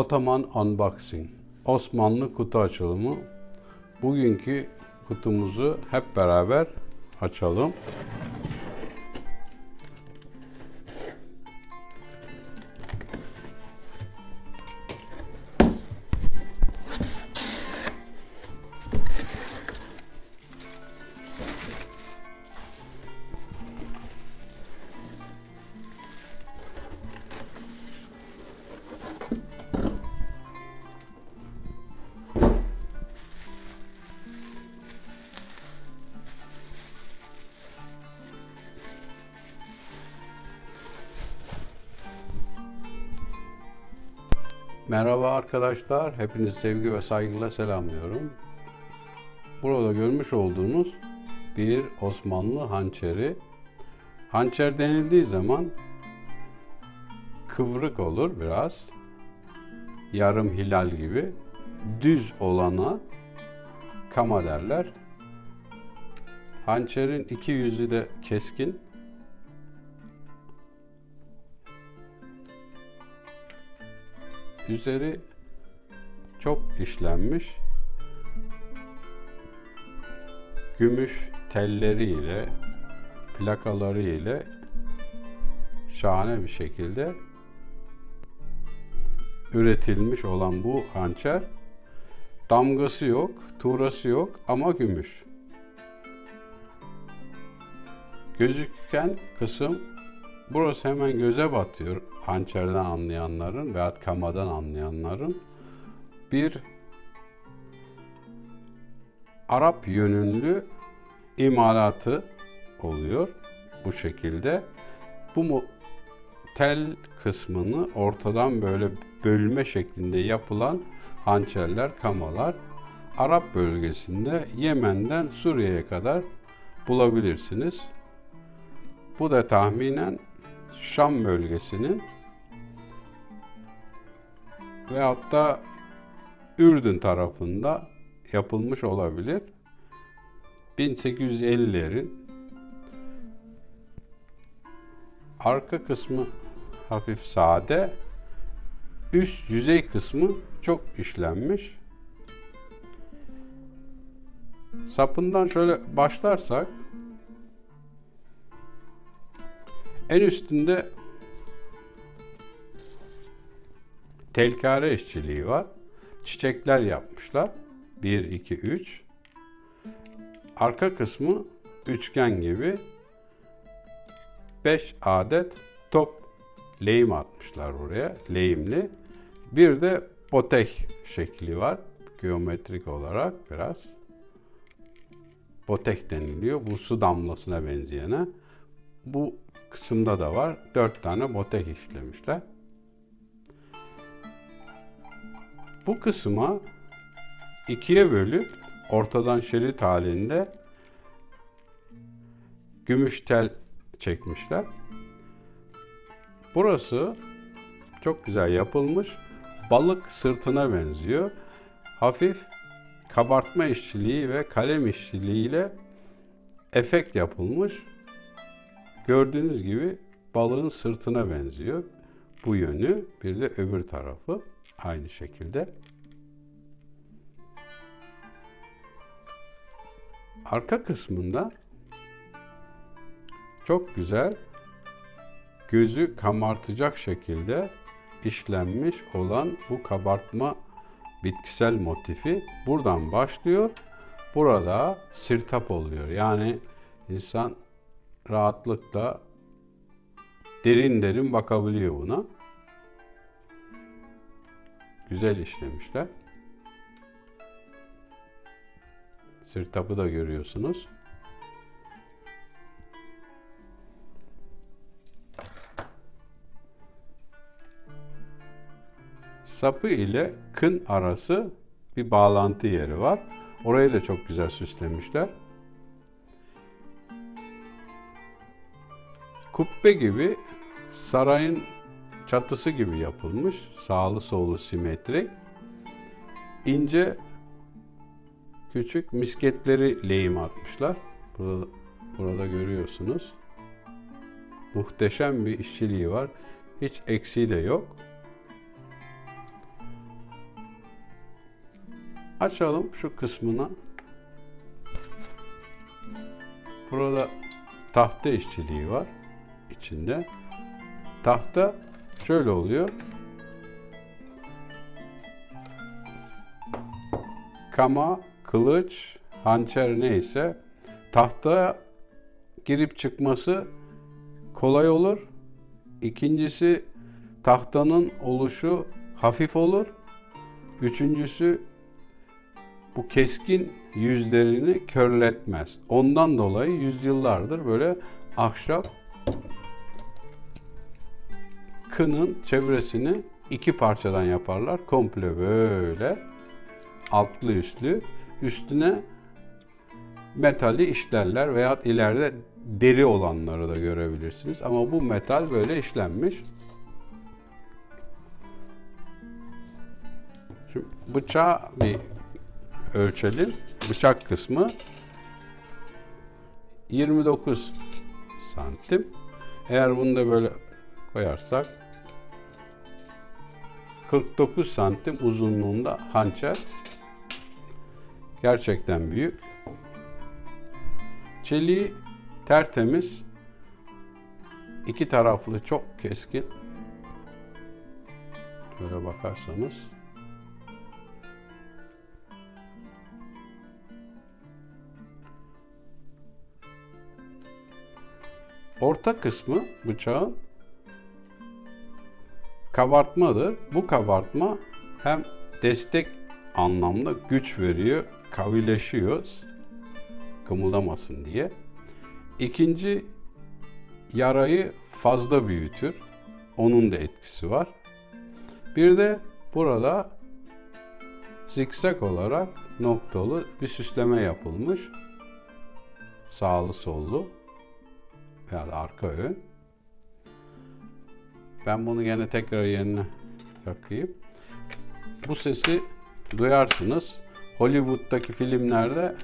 Otoman Unboxing. Osmanlı kutu açılımı. Bugünkü kutumuzu hep beraber açalım. Merhaba arkadaşlar. Hepinizi sevgi ve saygıyla selamlıyorum. Burada görmüş olduğunuz bir Osmanlı hançeri. Hançer denildiği zaman kıvrık olur biraz. Yarım hilal gibi. Düz olana kama derler. Hançerin iki yüzü de keskin. Üzeri çok işlenmiş. Gümüş telleriyle, plakaları ile şahane bir şekilde üretilmiş olan bu hançer damgası yok, tuğrası yok ama gümüş. Gözüken kısım burası hemen göze batıyor hançerden anlayanların veya kamadan anlayanların bir Arap yönünlü imalatı oluyor bu şekilde. Bu tel kısmını ortadan böyle bölme şeklinde yapılan hançerler, kamalar Arap bölgesinde Yemen'den Suriye'ye kadar bulabilirsiniz. Bu da tahminen Şam bölgesinin veyahut da Ürdün tarafında yapılmış olabilir. 1850'lerin arka kısmı hafif sade, üst yüzey kısmı çok işlenmiş. Sapından şöyle başlarsak En üstünde telkare işçiliği var. Çiçekler yapmışlar. 1, 2, 3. Arka kısmı üçgen gibi 5 adet top lehim atmışlar buraya. Lehimli. Bir de botek şekli var. Geometrik olarak biraz. Botek deniliyor. Bu su damlasına benzeyene. Bu kısımda da var. Dört tane botek işlemişler. Bu kısma ikiye bölüp ortadan şerit halinde gümüş tel çekmişler. Burası çok güzel yapılmış. Balık sırtına benziyor. Hafif kabartma işçiliği ve kalem işçiliğiyle efekt yapılmış. Gördüğünüz gibi balığın sırtına benziyor. Bu yönü bir de öbür tarafı aynı şekilde. Arka kısmında çok güzel gözü kamartacak şekilde işlenmiş olan bu kabartma bitkisel motifi buradan başlıyor. Burada sirtap oluyor. Yani insan rahatlıkla derin derin bakabiliyor buna. Güzel işlemişler. Sırtapı da görüyorsunuz. Sapı ile kın arası bir bağlantı yeri var. Orayı da çok güzel süslemişler. Kubbe gibi sarayın çatısı gibi yapılmış. Sağlı solu simetrik. ince küçük misketleri lehim atmışlar. Burada, burada görüyorsunuz. Muhteşem bir işçiliği var. Hiç eksiği de yok. Açalım şu kısmına. Burada tahta işçiliği var içinde. Tahta şöyle oluyor. Kama, kılıç, hançer neyse tahtaya girip çıkması kolay olur. İkincisi tahtanın oluşu hafif olur. Üçüncüsü bu keskin yüzlerini körletmez. Ondan dolayı yüzyıllardır böyle ahşap kının çevresini iki parçadan yaparlar. Komple böyle altlı üstlü. Üstüne metali işlerler veya ileride deri olanları da görebilirsiniz. Ama bu metal böyle işlenmiş. Şimdi bıçağı bir ölçelim. Bıçak kısmı 29 santim. Eğer bunu da böyle koyarsak 49 santim uzunluğunda hançer. Gerçekten büyük. Çeliği tertemiz. iki taraflı çok keskin. Böyle bakarsanız. Orta kısmı bıçağın kabartmadır. Bu kabartma hem destek anlamda güç veriyor, kavileşiyor kımıldamasın diye. İkinci yarayı fazla büyütür. Onun da etkisi var. Bir de burada zikzak olarak noktalı bir süsleme yapılmış. Sağlı sollu da arka ön. Ben bunu gene tekrar yerine takayım. Bu sesi duyarsınız. Hollywood'daki filmlerde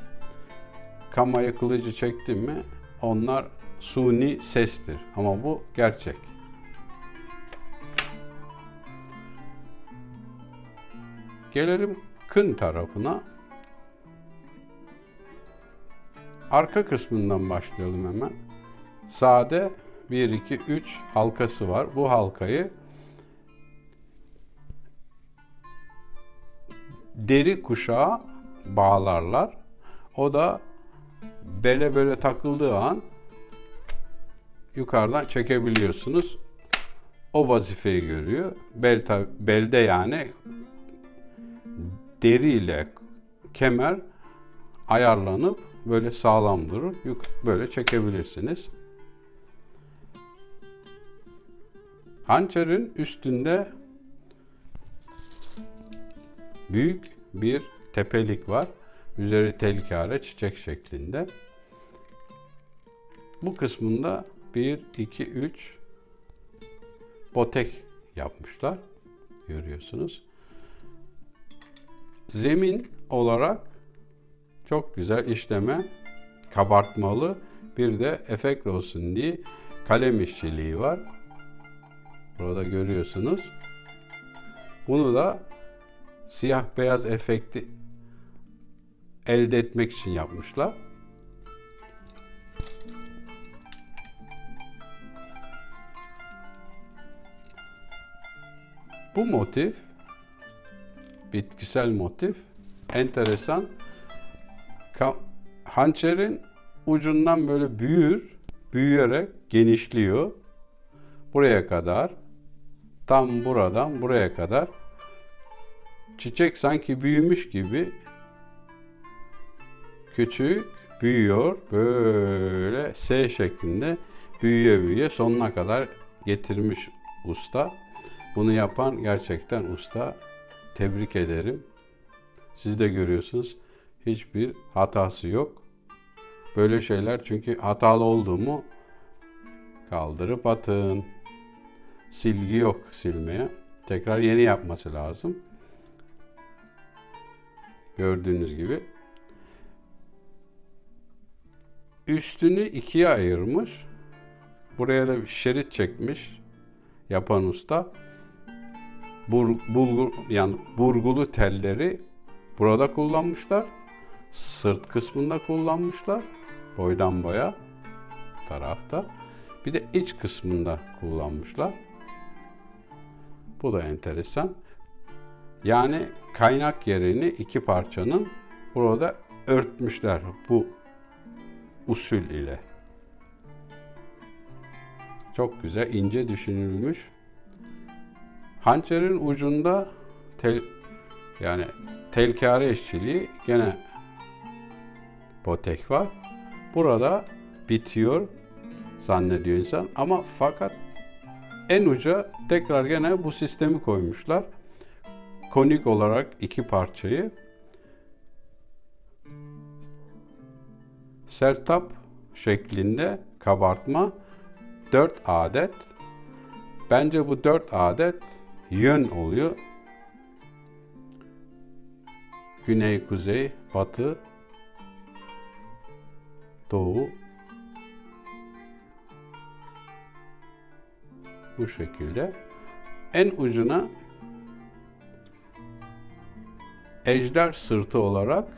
kamaya kılıcı çektim mi onlar suni sestir. Ama bu gerçek. Gelelim kın tarafına. Arka kısmından başlayalım hemen. Sade 1, 2, 3 halkası var. Bu halkayı deri kuşağa bağlarlar. O da bele böyle takıldığı an yukarıdan çekebiliyorsunuz. O vazifeyi görüyor. Bel, belde yani deri ile kemer ayarlanıp böyle sağlam durur. Böyle çekebilirsiniz. Hançerin üstünde büyük bir tepelik var. Üzeri telkare çiçek şeklinde. Bu kısmında 1, 2, 3 botek yapmışlar. Görüyorsunuz. Zemin olarak çok güzel işleme kabartmalı bir de efekt olsun diye kalem işçiliği var. Burada görüyorsunuz. Bunu da siyah beyaz efekti elde etmek için yapmışlar. Bu motif bitkisel motif enteresan. Hançerin ucundan böyle büyür, büyüyerek genişliyor. Buraya kadar tam buradan buraya kadar çiçek sanki büyümüş gibi küçük büyüyor. Böyle S şeklinde büyüye büyüye sonuna kadar getirmiş usta. Bunu yapan gerçekten usta. Tebrik ederim. Siz de görüyorsunuz. Hiçbir hatası yok. Böyle şeyler çünkü hatalı olduğumu kaldırıp atın. Silgi yok silmeye. Tekrar yeni yapması lazım. Gördüğünüz gibi. Üstünü ikiye ayırmış. Buraya da bir şerit çekmiş yapan usta. Bur, bulgur yani burgulu telleri burada kullanmışlar. Sırt kısmında kullanmışlar. Boydan boya tarafta. Bir de iç kısmında kullanmışlar. Bu da enteresan. Yani kaynak yerini iki parçanın burada örtmüşler bu usul ile. Çok güzel, ince düşünülmüş. Hançerin ucunda tel yani telkare işçiliği gene botek var. Burada bitiyor zannediyor insan ama fakat en uca tekrar gene bu sistemi koymuşlar. Konik olarak iki parçayı sertap şeklinde kabartma 4 adet. Bence bu 4 adet yön oluyor. Güney, kuzey, batı, doğu. Bu şekilde. En ucuna ejder sırtı olarak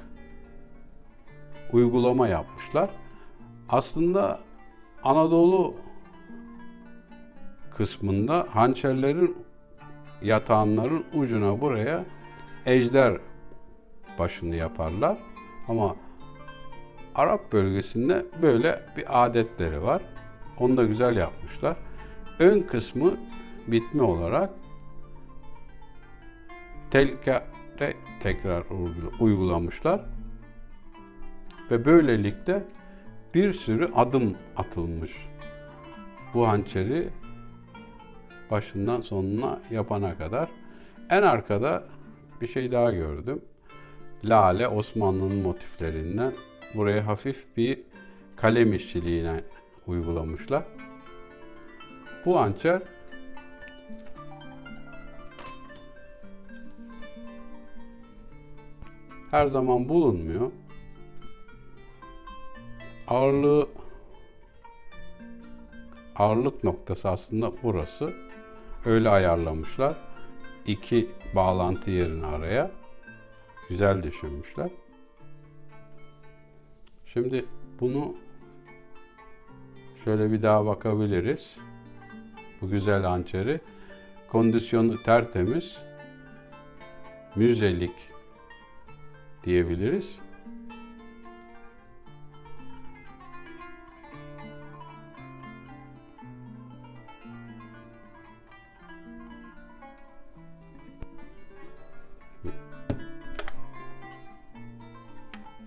uygulama yapmışlar. Aslında Anadolu kısmında hançerlerin yatağanların ucuna buraya ejder başını yaparlar. Ama Arap bölgesinde böyle bir adetleri var. Onu da güzel yapmışlar. Ön kısmı bitme olarak telkare tekrar uygulamışlar. Ve böylelikle bir sürü adım atılmış. Bu hançeri başından sonuna yapana kadar. En arkada bir şey daha gördüm. Lale Osmanlı'nın motiflerinden buraya hafif bir kalem işçiliğine uygulamışlar. Bu hançer her zaman bulunmuyor. Ağırlığı ağırlık noktası aslında burası. Öyle ayarlamışlar. İki bağlantı yerini araya. Güzel düşünmüşler. Şimdi bunu şöyle bir daha bakabiliriz. Bu güzel hançeri. Kondisyonu tertemiz. Müzelik diyebiliriz.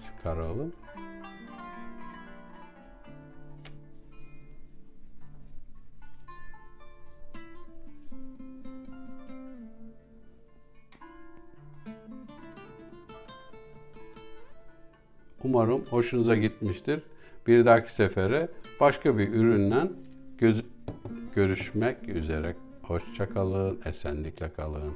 Çıkaralım. Umarım hoşunuza gitmiştir. Bir dahaki sefere başka bir ürünle göz- görüşmek üzere. Hoşçakalın, esenlikle kalın.